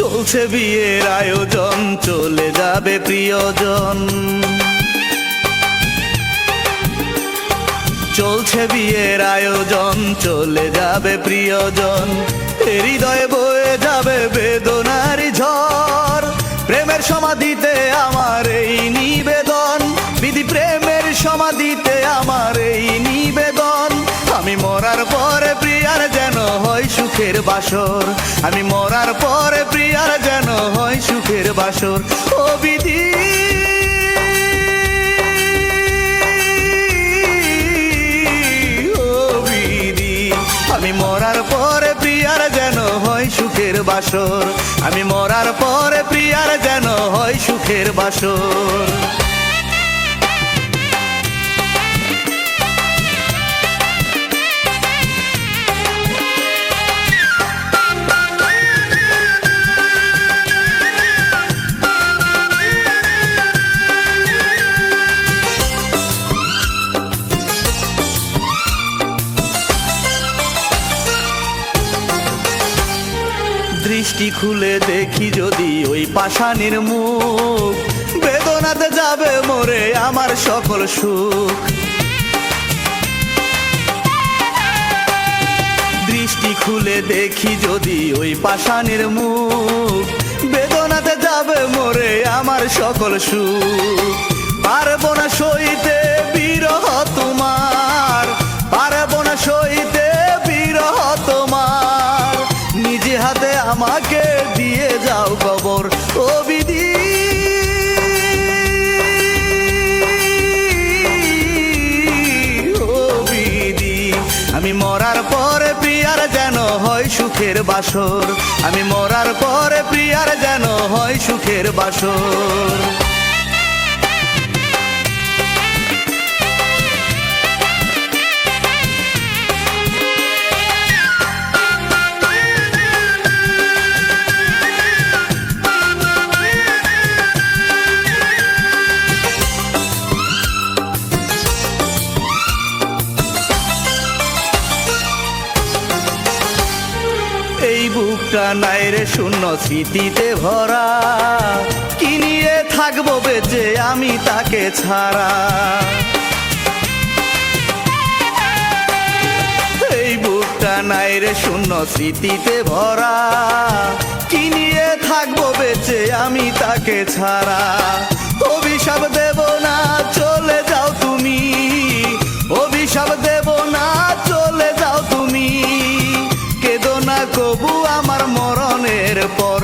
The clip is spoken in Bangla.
চলছে বিয়ের আয়োজন, চলে যাবে প্রিয়জন। চলছে বিয়ের আয়োজন, চলে যাবে প্রিয়জন। হৃদয়ে বয়ে যাবে বেদনার ঝড়। প্রেমের সমাধিতে আমার এই নিবেদন। বিধি প্রেমের সমাধিতে আমার এই নিবেদন। আমি মরার পরে প্রিয়ার যেন হয় সুখের বাসর। আমি মরার পরে বাসর ও বিধি আমি মরার পরে প্রিয়ার যেন হয় সুখের বাসর। আমি মরার পরে প্রিয়ার যেন হয় সুখের বাসর। দৃষ্টি খুলে দেখি যদি ওই পাষাণের মুখ। বেদনাতে যাবে মোরে আমার সকল সুখ। দৃষ্টি খুলে দেখি যদি ওই পাষাণের মুখ। বেদনাতে যাবে মোরে আমার সকল সুখ। পারব না হাতে আমাকে দিয়ে যাও কবর ও বিধি। আমি মরার পরে প্রিয়ার যেন হয় সুখের বাসর। আমি মরার পরে প্রিয়ার যেন হয় সুখের বাসর। বুকটা নাই রে শূন্য স্মৃতিতে ভরা। কি নিয়ে থাকব বেঁচে আমি তাকে ছাড়া? এই বুকটা নাই রে শূন্য স্মৃতিতে ভরা। কি নিয়ে থাকব বেঁচে আমি তাকে ছাড়া? অভিশাপ দেব কবু আমার মরণের পর